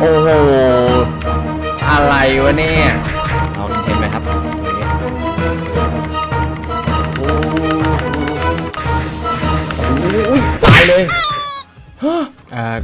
โอ้โห อะไรวะเนี่ย เอาเห็นไหมครับโอ้โหตายเลยฮะ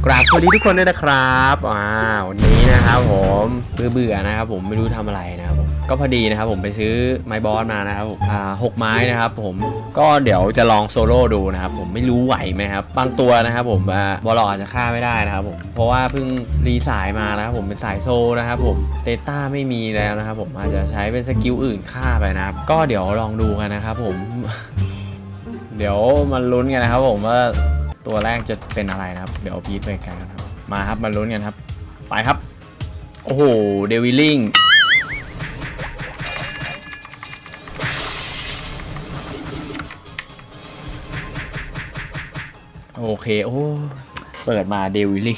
กราบสวัสดีทุกคนด้วยนะครับอ่าวันนี้นะครับผมเบื่อเบื่อนะครับผมไม่รู้ทำอะไรนะครับผมก็พอดีนะครับผมไปซื้อไม้บอสมานะครับผมอ่าหกไม้นะครับผมก็เดี๋ยวจะลองโซโล่ดูนะครับผมไม่รู้ไหวไหมครับบางตัวนะครับผมบอลอาจจะฆ่าไม่ได้นะครับผมเพราะว่าเพิ่งรีสายมานะครับผมเป็นสายโซนะครับผมเตต้าไม่มีแล้วนะครับผมอาจจะใช้เป็นสกิลอื่นฆ่าไปนะครับก็เดี๋ยวลองดูกันนะครับผม เดี๋ยวมาลุ้นกันนะครับผมว่า ตัวแรกจะเป็นอะไรนะครับ เดี๋ยวพีทไปกันครับ มาครับมาลุ้นกันครับ ไปครับ โอ้โห เดวิลลิงโอเค โอ้ เปิดมาเดวิลลิง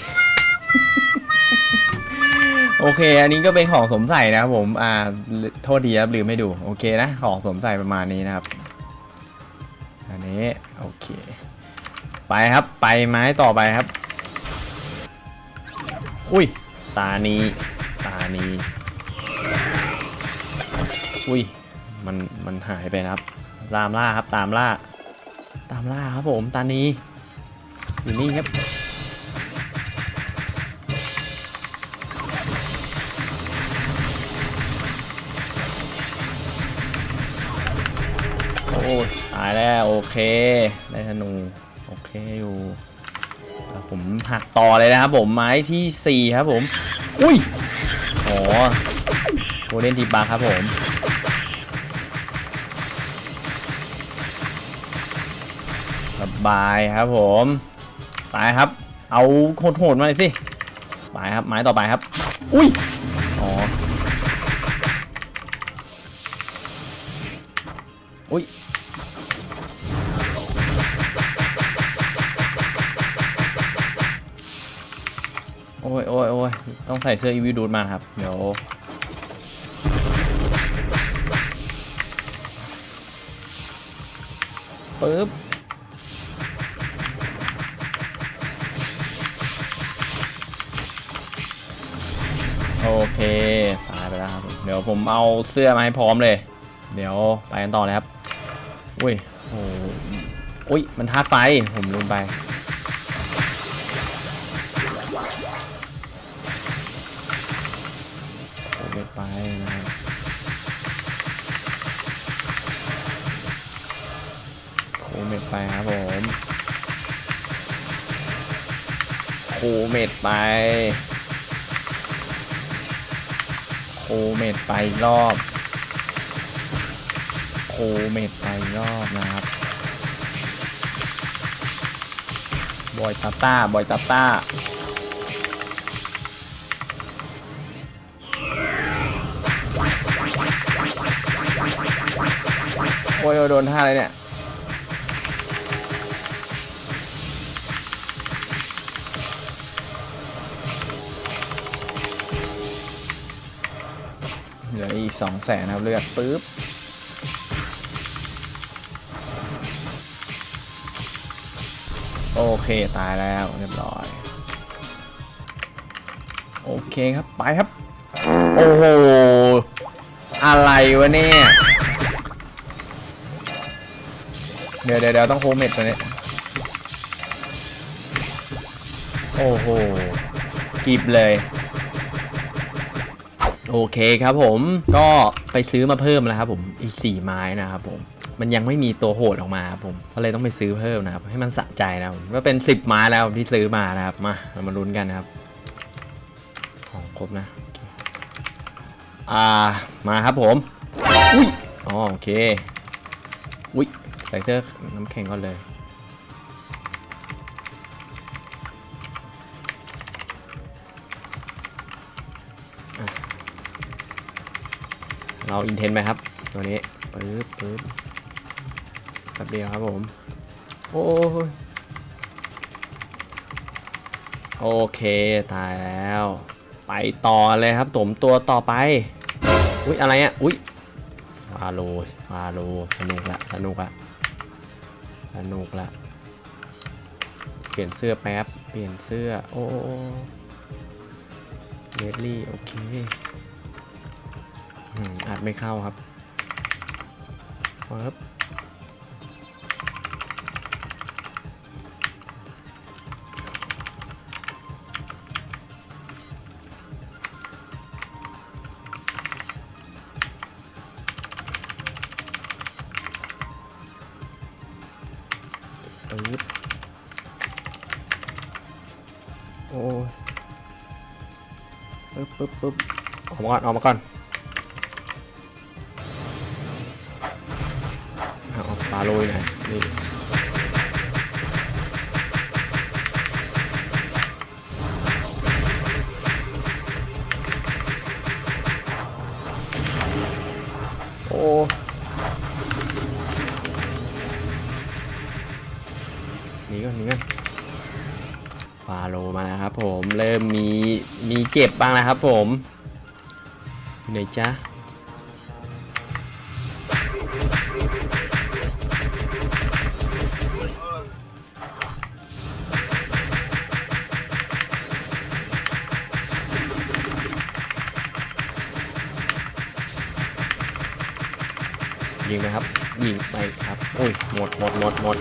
โอเค อันนี้ก็เป็นของสมใส่นะครับผม อ่า โทษทีครับลืมไม่ดู โอเคนะ ของสมใส่ประมาณนี้นะครับ อันนี้ โอเค ไปครับไปไม้ต่อไปครับ อุ้ย ตานี้ ตานี้ อุ้ย มันมันหายไปครับ ตามล่าครับตามล่า ตามล่าครับผมตานี้อยู่นี่ครับโอ้ตายแล้ว โอเค ได้ธนู โอเคอยู่ผมหักต่อเลยนะครับผมไม้ที่ 4 ครับผม อุ้ยอ๋อโคเดนทีบาครับผมสบายครับผมไปครับ เอาโหดๆมาเลยสิไปครับไม้ต่อไปครับ อุ้ยอ๋ออุ้ย ต้องใส่เสื้ออีวิวดูดมาครับ เดี๋ยว ปึ๊บ โอเคตายไปแล้วครับ เดี๋ยวผมเอาเสื้อมาให้พร้อมเลย เดี๋ยวไปกันต่อเลยครับ อุ้ย โอ้ย มันธาตุไฟ ผมลืมไป ไปครับผมโคเมดไปโคเมดไปรอบโคเมดไปรอบนะครับบอยตาต้าบอยตาต้าโอ้ยโอ้ยโดนท่าอะไรเนี่ย อีกสองแสนครับเลือดปึ๊บโอเคตายแล้วเรียบร้อย โอเคครับไปครับ โอ้โห อะไรวะเนี่ย เดี๋ยวเดี๋ยวเดี๋ยวต้องโฮมเมดตัวนี้ โอ้โหกีบเลย โอเคครับผมก็ไปซื้อมาเพิ่มแล้วครับผมอีกสี่ไม้นะครับผมมันยังไม่มีตัวโหดออกมาครับผมก็เลยต้องไปซื้อเพิ่มนะครับให้มันสะใจนะก็เป็นสิบไม้แล้วที่ซื้อมานะครับมาเรามาลุ้นกันนะครับ ของครบนะอ่ามาครับผมอุ้ยอ๋อโอเคอุ้ยใส่เสื้อน้ำแข็งก่อนเลย เราอินเทนไหมครับ ตัวนี้ปึ๊บปึ๊บแป๊บเดียวครับผม โอ้โอเค ตายแล้ว ไปต่อเลยครับผมตัวต่อไป อุ้ยอะไรอะ อุ้ยฟาโลฟาโลสนุกละ สนุกละ สนุกละ เปลี่ยนเสื้อแป๊บ เปลี่ยนเสื้อ โอ้เดดลี่ โอเค อืมอัดไม่เข้าครับปึ๊บปึ๊บโอ้ยปึ๊บปึ๊บปึ๊บออกมาก่อนออกมาก่อนาเอาโรยหน่อยนี่โอ้หนีก่อนหนีก่อนฟาโลมาแล้วครับผม เริ่มมีมีเจ็บบ้างแล้วครับผมไหนจ๊ะ ครับ ยิงไปครับโอ้ยหมดหมดหมดหมด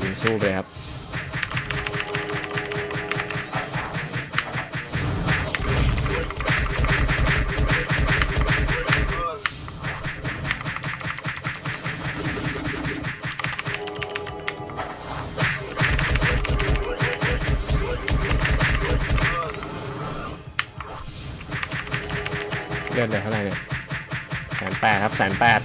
ยิงสู้ไปเลยครับ นแปดครับแสนแปด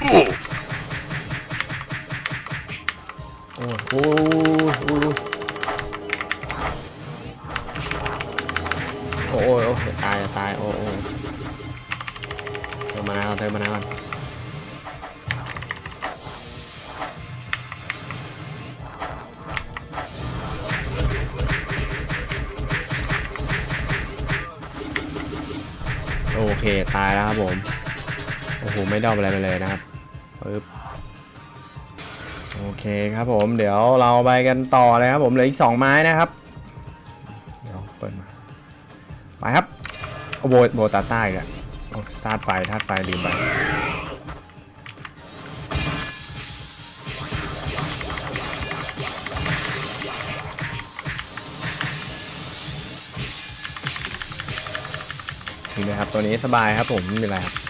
โอ้โอ้ โอเคตายแล้วครับผมโอ้โหไม่ดรอปอะไรไปเลยนะครับปึ๊บโอเคครับผมเดี๋ยวเราไปกันต่อเลยครับผมเหลืออีก 2 ไม้นะครับเดี๋ยวเปิดมาไปครับโอ้โบโบตาใต้กันโอ้ธาตุไฟธาตุไฟลืมไป นะครับตัวนี้สบายครับผมไม่มีอะไรครับ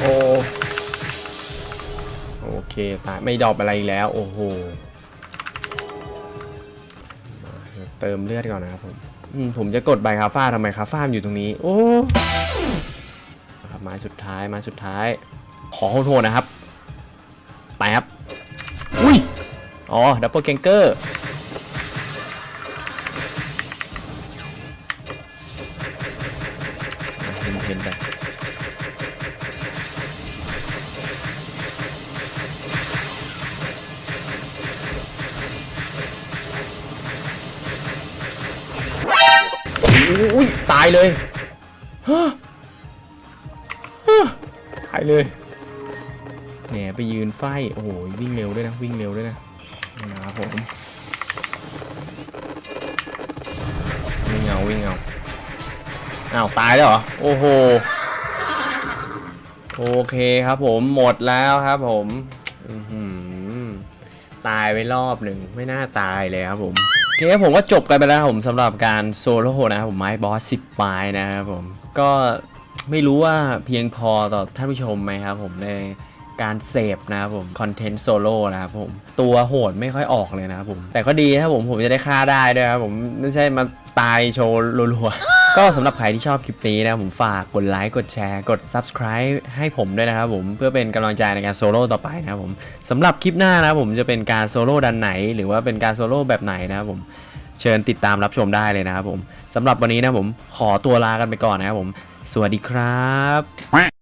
โอ้โอเคตายไม่ดรอปอะไรอีกแล้ว โอ้โหเติมเลือดก่อนนะครับผมผมจะกดใบคาฟ้าทำไมคาฟ้ามอยู่ตรงนี้ โอ้ครับไม้สุดท้ายไม้สุดท้าย ขอโทษนะครับ ไปครับ อุ้ย อ๋อ ดับเบิลแกงเกอร์ อุ้ยตายเลยตายเลยแหนไปยืนไฟโอ้โหวิ่งเร็วด้วยนะวิ่งเร็วด้วยนะนะครับผมวิ่งเอาวิ่งเอาอ้าวตายแล้วเหรอโอ้โหโอเคครับผมหมดแล้วครับผมอื้อหือตายไปรอบหนึ่งไม่น่าตายเลยครับผม เคผมก็จบกันไปแล้วครับผมสำหรับการโซโล่นะครับผมไม้บอสสิบไม้นะครับผมก็ไม่รู้ว่าเพียงพอต่อท่านผู้ชมไหมครับผมใน การเสพนะครับผมคอนเทนต์โซโล่นะครับผมตัวโหดไม่ค่อยออกเลยนะครับผมแต่ก็ดีนะครับผมผมจะได้ฆ่าได้ด้วยครับผมไม่ใช่มาตายโชว์รัวๆ ก็สำหรับใครที่ชอบคลิปนี้นะผมฝากกดไลค์กดแชร์กด subscribe ให้ผมด้วยนะครับผมเพื่อเป็นกำลังใจในการโซโล่ต่อไปนะครับผมสำหรับคลิปหน้านะผมจะเป็นการโซโล่ดันไหน หรือว่าเป็นการโซโล่แบบไหนนะครับผมเชิญติดตามรับชมได้เลยนะครับผมสำหรับวันนี้นะผมขอตัวลากันไปก่อนนะครับผม สวัสดีครับ